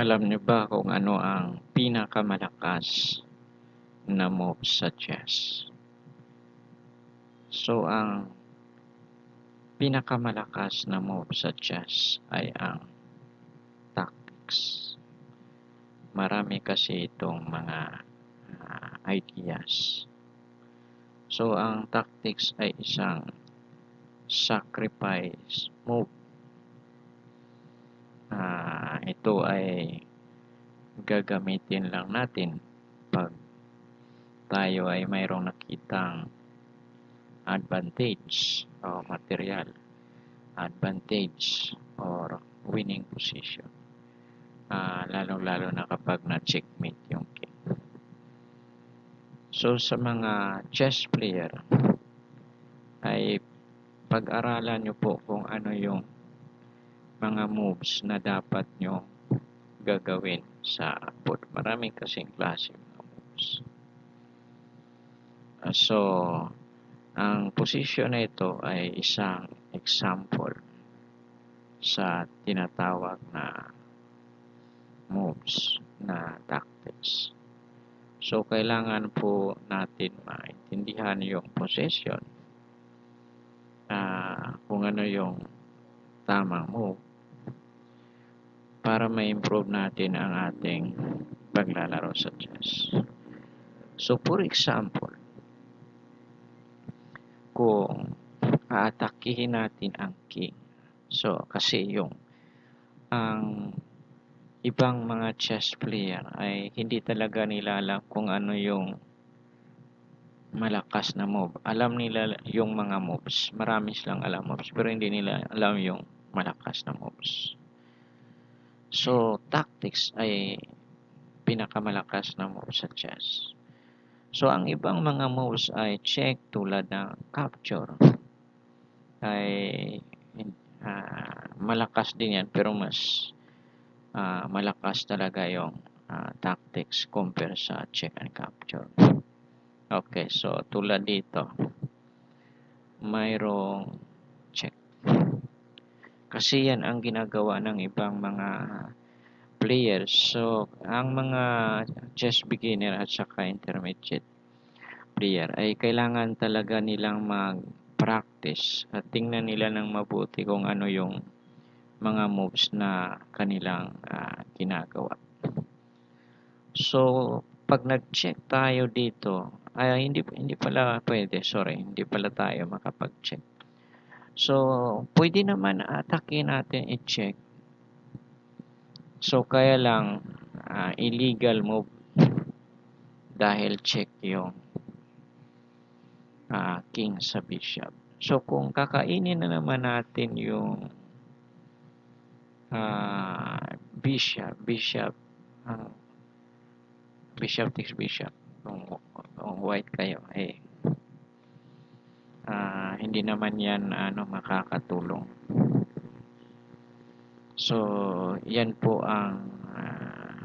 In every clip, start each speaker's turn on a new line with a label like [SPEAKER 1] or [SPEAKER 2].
[SPEAKER 1] Alam niyo ba kung ano ang pinakamalakas na move sa chess? So, ang pinakamalakas na move sa chess ay ang tactics. Marami kasi itong mga uh, ideas. So, ang tactics ay isang sacrifice move uh, ito ay gagamitin lang natin pag tayo ay mayroong nakitang advantage o material advantage or winning position uh, lalong-lalo na kapag na-checkmate yung king. So, sa mga chess player, ay pag-aralan nyo po kung ano yung mga moves na dapat nyo gagawin sa board. Maraming kasing klase mga moves. Uh, so, ang position na ito ay isang example sa tinatawag na moves na tactics. So, kailangan po natin maintindihan yung position uh, kung ano yung tamang move para ma-improve natin ang ating paglalaro sa chess. So, for example, kung aatakihin natin ang king, so, kasi yung ang ibang mga chess player ay hindi talaga nila alam kung ano yung malakas na move. Alam nila yung mga moves. Marami silang alam moves, pero hindi nila alam yung malakas na moves. So, tactics ay pinakamalakas na move sa chess. So, ang ibang mga moves ay check tulad ng capture. Ay uh, malakas din yan pero mas uh, malakas talaga yung uh, tactics compare sa check and capture. Okay, so tulad dito, mayroong. Kasi yan ang ginagawa ng ibang mga players. So, ang mga chess beginner at saka intermediate player ay kailangan talaga nilang mag-practice at tingnan nila ng mabuti kung ano yung mga moves na kanilang uh, ginagawa. So, pag nag-check tayo dito, ay hindi hindi pala pwede, sorry, hindi pala tayo makapag-check. So, pwede naman atake natin i-check. So, kaya lang uh, illegal move dahil check yung uh, king sa bishop. So, kung kakainin na naman natin yung uh, bishop, bishop, uh, bishop takes bishop, kung, kung white kayo, eh, hindi naman yan ano makakatulong. So, yan po ang uh,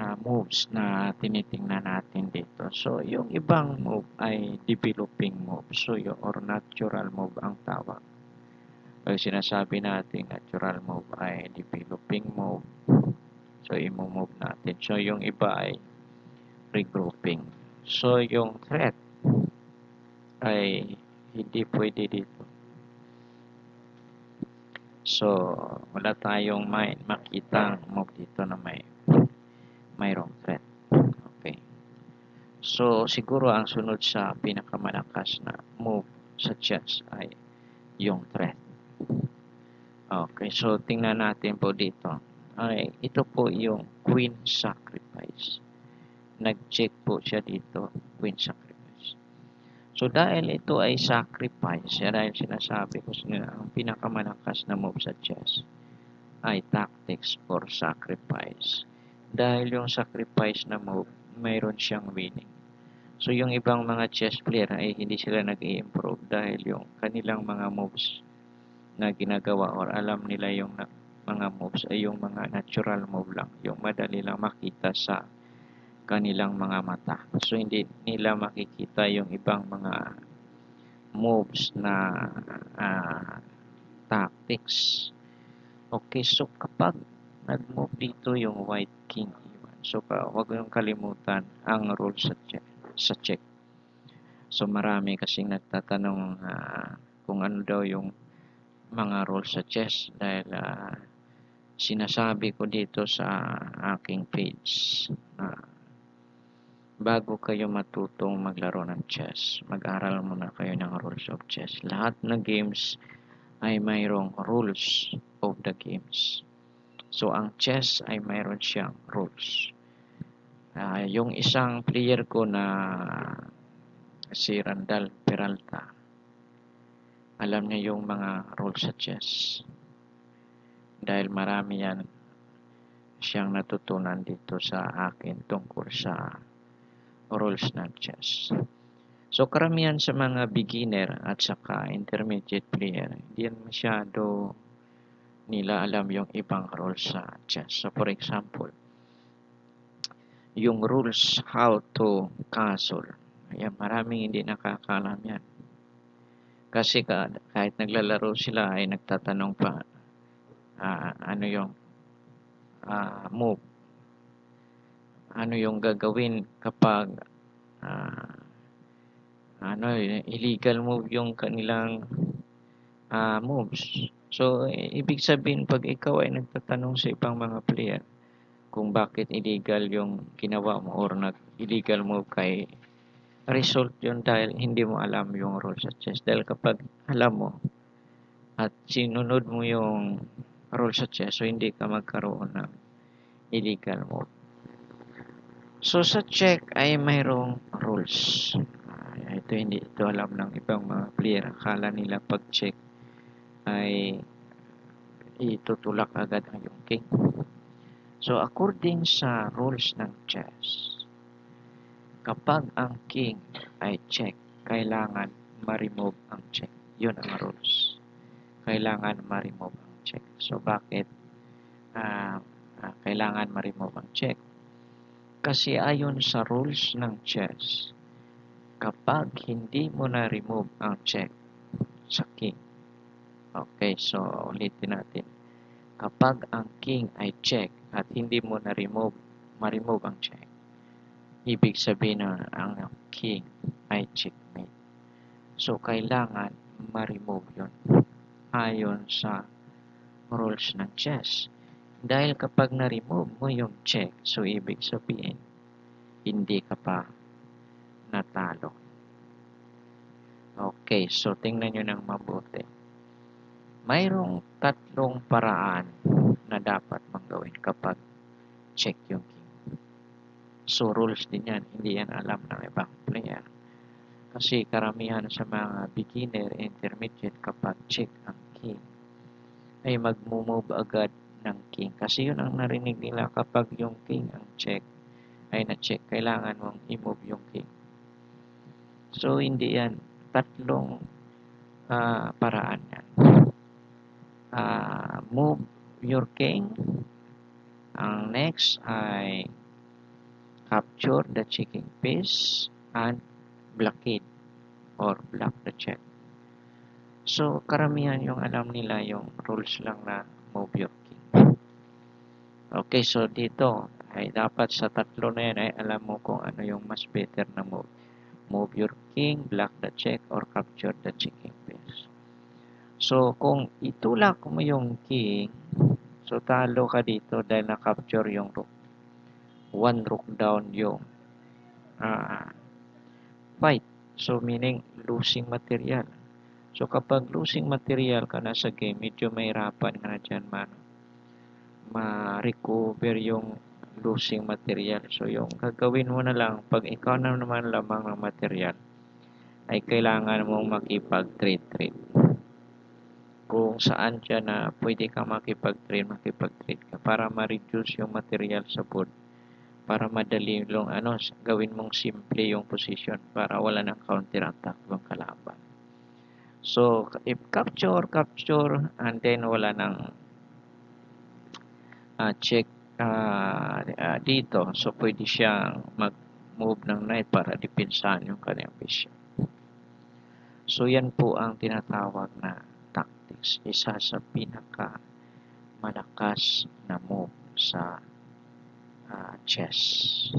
[SPEAKER 1] uh, moves na tinitingnan natin dito. So, yung ibang move ay developing move. So, yung or natural move ang tawag. Pag sinasabi natin natural move ay developing move. So, i-move natin. So, yung iba ay regrouping. So, yung threat ay hindi pwede dito. So, wala tayong may makitang move dito na may mayroong threat. Okay. So, siguro ang sunod sa pinakamalakas na move sa chess ay yung threat. Okay, so tingnan natin po dito. Ay, ito po yung queen sacrifice. Nag-check po siya dito, queen sacrifice. So, dahil ito ay sacrifice, dahil sinasabi ko sa ang pinakamalakas na move sa chess ay tactics or sacrifice. Dahil yung sacrifice na move, mayroon siyang winning. So, yung ibang mga chess player ay hindi sila nag improve dahil yung kanilang mga moves na ginagawa or alam nila yung mga moves ay yung mga natural move lang, yung madali lang makita sa kanilang mga mata. So, hindi nila makikita yung ibang mga moves na uh, tactics. Okay, so kapag nag-move dito yung white king e1. So, ka, wag yung kalimutan ang rule sa check. Sa check. So, marami kasing nagtatanong uh, kung ano daw yung mga rules sa chess dahil uh, sinasabi ko dito sa aking page na bago kayo matutong maglaro ng chess, mag-aral muna kayo ng rules of chess. Lahat ng games ay mayroong rules of the games. So, ang chess ay mayroon siyang rules. Uh, yung isang player ko na si Randall Peralta, alam niya yung mga rules sa chess. Dahil marami yan siyang natutunan dito sa akin tungkol sa rules ng chess. So, karamihan sa mga beginner at saka intermediate player, hindi masyado nila alam yung ibang rules sa chess. So, for example, yung rules how to castle. Ayan, maraming hindi nakakaalam yan. Kasi kahit naglalaro sila ay nagtatanong pa uh, ano yung uh, move. Ano yung gagawin kapag uh, ano illegal move yung kanilang uh, moves. So, ibig sabihin pag ikaw ay nagtatanong sa ibang mga player kung bakit illegal yung ginawa mo or nag-illegal move kay result yun dahil hindi mo alam yung rules sa chess. Dahil kapag alam mo at sinunod mo yung rules sa chess, so hindi ka magkaroon ng illegal move. So sa check ay mayroong rules. Ito hindi ito alam ng ibang mga player. Akala nila pag check ay itutulak agad ang yung king. So, according sa rules ng chess, kapag ang king ay check, kailangan ma-remove ang check. Yun ang rules. Kailangan ma-remove ang check. So, bakit uh, uh, kailangan ma-remove ang check? Kasi ayon sa rules ng chess, kapag hindi mo na-remove ang check sa king, okay, so ulitin natin. Kapag ang king ay check, at hindi mo na-remove, ma-remove ang check. Ibig sabihin na ang king ay checkmate. So, kailangan ma-remove yun ayon sa rules ng chess. Dahil kapag na-remove mo yung check, so ibig sabihin, hindi ka pa natalo. Okay, so tingnan nyo ng mabuti. Mayroong tatlong paraan na dapat mong gawin kapag check yung king. So, rules din yan. Hindi yan alam ng ibang player. Kasi karamihan sa mga beginner, intermediate, kapag check ang king, ay mag-move agad king. Kasi yun ang narinig nila kapag yung king ang check, ay na-check, kailangan mong i-move yung king. So, hindi yan. Tatlong uh, paraan yan. Uh, move your king. Ang next ay capture the checking piece and blockade or block the check. So, karamihan yung alam nila yung rules lang na move your. Okay, so dito ay dapat sa tatlo na yan ay alam mo kung ano yung mas better na move. Move your king, block the check, or capture the checking piece. So, kung itulak mo yung king, So, talo ka dito dahil na-capture yung rook. One rook down yung uh, fight. So, meaning losing material. So, kapag losing material ka na sa game, medyo mahirapan ka na dyan man ma-recover yung losing material. So, yung gagawin mo na lang, pag ikaw na naman lamang ng material, ay kailangan mong makipag-trade-trade kung saan dyan na pwede ka makipag-trade, makipag-trade ka para ma-reduce yung material sa board para madali long ano gawin mong simple yung position para wala nang counter attack yung kalaban. So if capture capture and then wala nang uh, check uh, uh, dito. So pwede siyang mag move ng knight para depensahan yung kanyang bishop so yan po ang tinatawag na tactics, isa sa pinaka malakas na move sa uh, chess.